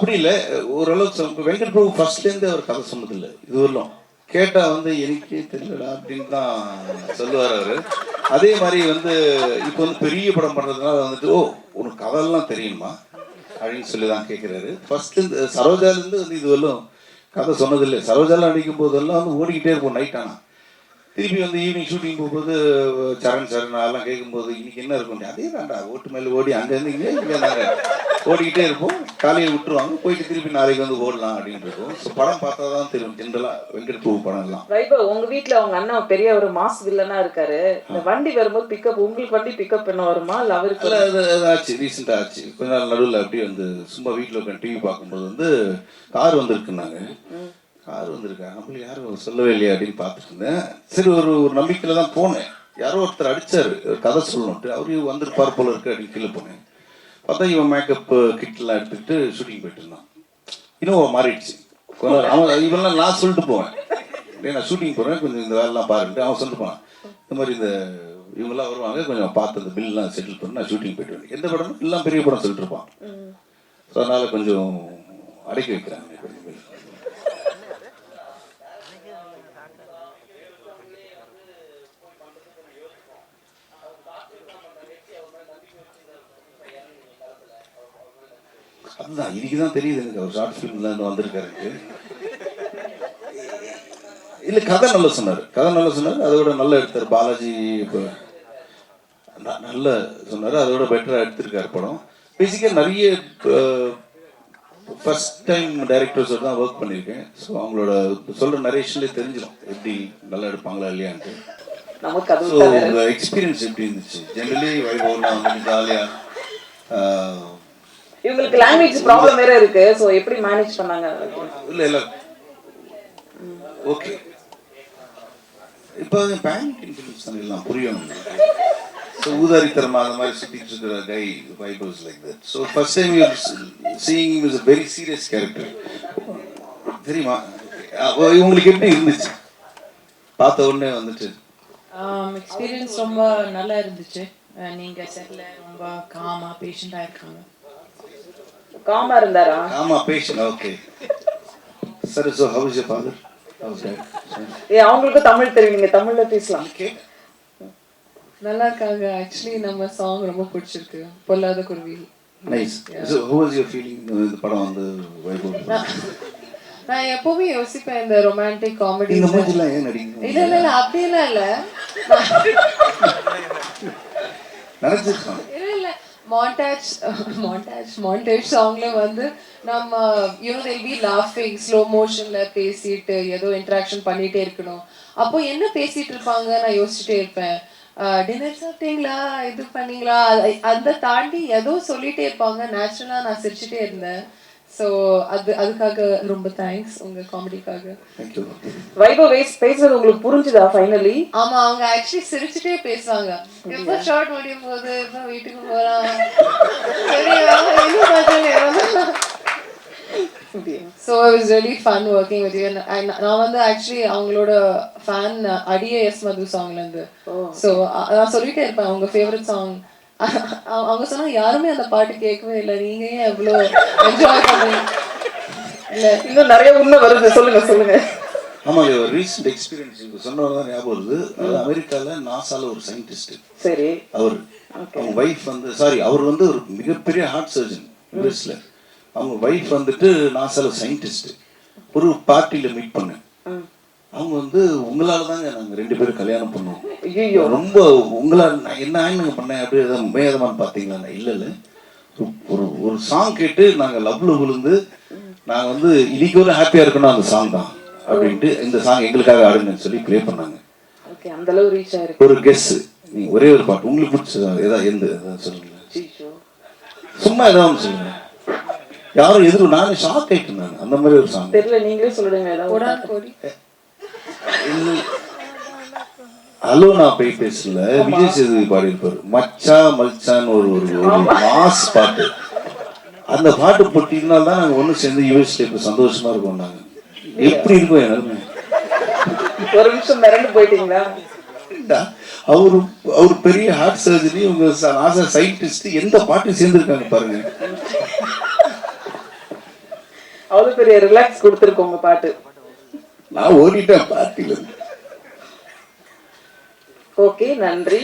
அப்படி இல்லை. ஓரளவுக்கு வெங்கட் பிரபு ஃபர்ஸ்ட்லேருந்து அவர் கதை சொன்னதில்லை. இது வரலாம். கேட்டால் வந்து எனக்கே தெரியலடா அப்படின்னு தான் சொல்லுவார் அவர். அதே மாதிரி வந்து இப்போ வந்து பெரிய படம் பண்ணுறதுனால வந்துட்டு ஓ உனக்கு கதையெல்லாம் தெரியுமா? அப்படின்னு சொல்லி தான் கேட்குறாரு ஃபர்ஸ்ட்லேருந்து சரோஜாலேருந்து வந்து இது கதை சொன்னதில்லை. சரோஜாலாம் அடிக்கும் போதெல்லாம் வந்து ஓடிக்கிட்டே இருப்போம் நைட் ஆனால் திருப்பி வந்து ஈவினிங் ஷூட்டிங் போகும்போது சரண் சரண் அதெல்லாம் கேட்கும்போது இன்னைக்கு என்ன இருக்கும்? அதே தான்டா ஓட்டு மேலே ஓடி அங்கேருந்து இங்கே இங்கே நாங்கள் ஓடிக்கிட்டே இருப்போம். காலையில் விட்டுருவாங்க. போயிட்டு திருப்பி நாளைக்கு வந்து ஓடலாம் அப்படின்னு இருக்கும். ஸோ படம் பார்த்தா தான் தெரியும் ஜென்ரலாக வெங்கட் பிரபு படம் எல்லாம். வைபவ் உங்க வீட்ல உங்க அண்ணன் பெரிய ஒரு மாஸ் வில்லனா இருக்காரு. இந்த வண்டி வரும்போது பிக்கப் உங்களுக்கு வண்டி பிக்கப் பண்ண வருமா? இல்ல அவருக்கு இல்லை அது ஆச்சு ரீசெண்டாக ஆச்சு. கொஞ்ச நாள் நடுவில் அப்படியே வந்து சும்மா வீட்டில் உட்காந்து டிவி பார்க்கும்போது வந்து கார் வந்திருக்குன்னாங்க. கார் வந்திருக்கா. நம்மளுக்கு யாரும் சொல்லவே இல்லையா அப்படின்னு பார்த்துட்டு இருந்தேன். சரி ஒரு ஒரு நம்பிக்கையில் தான் போனேன். யாரோ ஒருத்தர் அடிச்சாரு. ஒரு கதை சொல்லணும்ட்டு. அவரு வந்திருப்பார் போல இருக்கு அப்படின்னு கீழே போனேன். பார்த்தா இவன் மேக்கப் கிட்லாம் எடுத்துக்கிட்டு ஷூட்டிங் போயிட்டு இருந்தான். இன்னும் மாறிடுச்சு. கொஞ்ச நாள் அவன் இவெல்லாம் நான் சொல்லிட்டு போவேன். டேய் நான் ஷூட்டிங் போகிறேன் கொஞ்சம் இந்த வேலைலாம் பாருன்ட்டு அவன் சொல்லிட்டு போனான். இந்த மாதிரி இந்த இவங்கெல்லாம் வருவாங்க. கொஞ்சம் பார்த்து அந்த பில்லாம் செட்டில் பண்ணி நான் ஷூட்டிங் போயிட்டு வரேன் எந்த படம் எல்லாம் பெரிய படம் சொல்லிட்டு இருப்பான். ஸோ அதனால கொஞ்சம் அடக்கி வைக்கிறாங்க கொஞ்சம் அதுதான் இன்னைக்கு தான் தெரியுது எனக்கு. அவர் ஷார்ட் ஃபிலிம்ல வந்திருக்காரு. இல்ல கதை நல்லா சொன்னார். கதை நல்லா சொன்னார். அதோட நல்லா எடுத்தார். பாலாஜி இப்போ நல்ல சொன்னார். அதோட பெட்டராக எடுத்திருக்காரு படம். பேசிக்காக நிறைய ஃபர்ஸ்ட் டைம் டைரக்டர்ஸோட தான் ஒர்க் பண்ணியிருக்கேன். ஸோ அவங்களோட சொல்கிற நரேஷன்லேயே தெரிஞ்சிடும் எப்படி நல்லா எடுப்பாங்களா இல்லையான்ட்டு. நமக்கு அது எக்ஸ்பீரியன்ஸ் எப்படி இருந்துச்சு? ஜென்ரலி வைபவம்னா வந்து ஜாலியாக இவங்களுக்கு லாங்குவேஜ் ப்ராப்ளம் வேற இருக்கு. சோ எப்படி மேனேஜ் பண்ணாங்க? இல்லை இல்லை. ஓகே இப்போ பேங்கிங் ஃபிலிம்ஸ் எல்லாம் புரியும். ஸோ ஊதாரித்தனமா அந்த மாதிரி சுற்றிட்டு இருக்கிற கை vibes like that so first time you seeing is a very serious character தெரியுமா? அப்போ உங்களுக்கு எப்படி இருந்துச்சு? பார்த்த உடனே வந்துட்டு. எக்ஸ்பீரியன்ஸ் ரொம்ப நல்லா இருந்துச்சு. நீங்க செட்ல ரொம்ப காமா பேஷண்டா இருக்காங்க. காமா இருந்தாரா? ஆமா பேஷன் ஓகே சரி so house your father house ஏ அவங்களுக்கும் தமிழ் தெரியும். நீங்க தமிழ்ல பேசலாம். ஓகே நல்லா இருக்காங்க. ஆக்சுவலி நம்ம சாங் ரொம்ப பிடிச்சிருக்கு. பொல்லாத Kuruvi. Nice so who was your feeling இந்த படம் வந்து வைபவ் நான் எப்பவுமே யோசிப்பேன் இந்த ரொமான்டிக் காமெடி இந்த மூஞ்சிலாம் ஏன் நடிக்கணும்? இல்ல இல்ல இல்ல அப்படியெல்லாம் இல்ல. நினைச்சிருக்கான் மாண்டாஜ் மாண்டாஜ் மாண்டேஜ் சாங்ல வந்து நம்ம யூனோ they'll பி லாஃபிங் ஸ்லோ மோஷன்ல பேசிட்டு ஏதோ இன்ட்ராக்ஷன் பண்ணிட்டே இருக்கணும். அப்போ என்ன பேசிட்டு இருப்பாங்க? நான் யோசிச்சுட்டே இருப்பேன். டின்னர் சாப்பிட்டீங்களா? இது பண்ணீங்களா? அந்த தாண்டி ஏதோ சொல்லிட்டே இருப்பாங்க. நேச்சுரலா நான் சிரிச்சுட்டே இருந்தேன். ஸோ அது அதுக்காக ரொம்ப தேங்க்ஸ் உங்க காமெடிக்காக வைபவ் வேஸ் பேசுறது உங்களுக்கு புரிஞ்சுதா ஃபைனலி ஆமா அவங்க ஆக்சுவலி சிரிச்சுட்டே பேசுவாங்க. எப்போ ஷார்ட் முடியும் போது எப்போ வீட்டுக்கு போறான் so it is really fun working with you நான் வந்து ஆக்சுவலி அவங்களோட ஃபேன் அடிய எஸ் மது சாங்லேருந்து ஸோ நான் சொல்லிட்டே இருப்பேன் அவங்க ஃபேவரட் சாங் அவங்க சொன்னாங்க யாருமே அந்த பாட்டு கேட்கவே இல்லை. நீங்க ஏன் எவ்வளோ என்ஜாய் பண்றீங்க? இல்லை. இன்னும் நிறைய உண்மை வருது. சொல்லுங்க சொல்லுங்க. ஆமா இது ஒரு ரீசெண்ட் எக்ஸ்பீரியன்ஸ் இப்போ சொன்னவர் தான் ஞாபகம் வருது. அது அமெரிக்கால நாசால ஒரு சயின்டிஸ்ட் சரி. அவர் அவங்க ஒய்ஃப் வந்து சாரி அவர் வந்து ஒரு மிகப்பெரிய ஹார்ட் சர்ஜன் யூஎஸ்ல அவங்க ஒய்ஃப் வந்துட்டு நாசால சயின்டிஸ்ட் ஒரு பார்ட்டியில மீட் பண்ணேன். அவங்க வந்து உங்களால தாங்க நாங்க ரெண்டு பேரும் கல்யாணம் பண்ணோம். ஐயோ ரொம்ப உங்களால் நான் என்ன ஆயினுங்க பண்ணேன் அப்படி எதாவது மேதமான்னு பார்த்தீங்களா இல்லை இல்லை. ஒரு ஒரு சாங் கேட்டு நாங்கள் லவ்ல விழுந்து நாங்கள் வந்து இன்னைக்கு ஒரு ஹாப்பியாக இருக்கணும் அந்த சாங் தான் அப்படின்ட்டு இந்த சாங் எங்களுக்காக ஆடுங்கன்னு சொல்லி ப்ளே பண்ணாங்க. ஒரு கெஸ் நீ ஒரே ஒரு பாட்டு உங்களுக்கு பிடிச்ச ஏதாவது எந்த ஏதாவது சொல்லுங்க. சும்மா ஏதாவது சொல்லுங்க. யாரும் எதிரும் நானும் ஷாக் ஆயிட்டு அந்த மாதிரி ஒரு சாங் தெரியல நீங்களே கோடி. ஹலோ நான் போய் பேசல. விஜய் சேதுபதி பாடியிருப்பாரு மச்சா மல்சான்னு ஒரு ஒரு மாஸ் பாட்டு. அந்த பாட்டு போட்டிருந்தால் தான் நாங்கள் ஒன்று சேர்ந்து யூஎஸ்ல இப்போ சந்தோஷமா இருக்கோம் நாங்கள் எப்படி இருக்கும் எல்லாருமே? ஒரு நிமிஷம் மிரண்டு போயிட்டீங்களா? அவரு அவர் பெரிய ஹார்ட் சர்ஜரி உங்க நாசா சயின்டிஸ்ட் எந்த பாட்டு சேர்ந்துருக்காங்க பாருங்க. அவ்வளவு பெரிய ரிலாக்ஸ் கொடுத்துருக்கோங்க பாட்டு. நான் ஓடிட்டேன் பார்ட்டியில ஓகே நன்றி.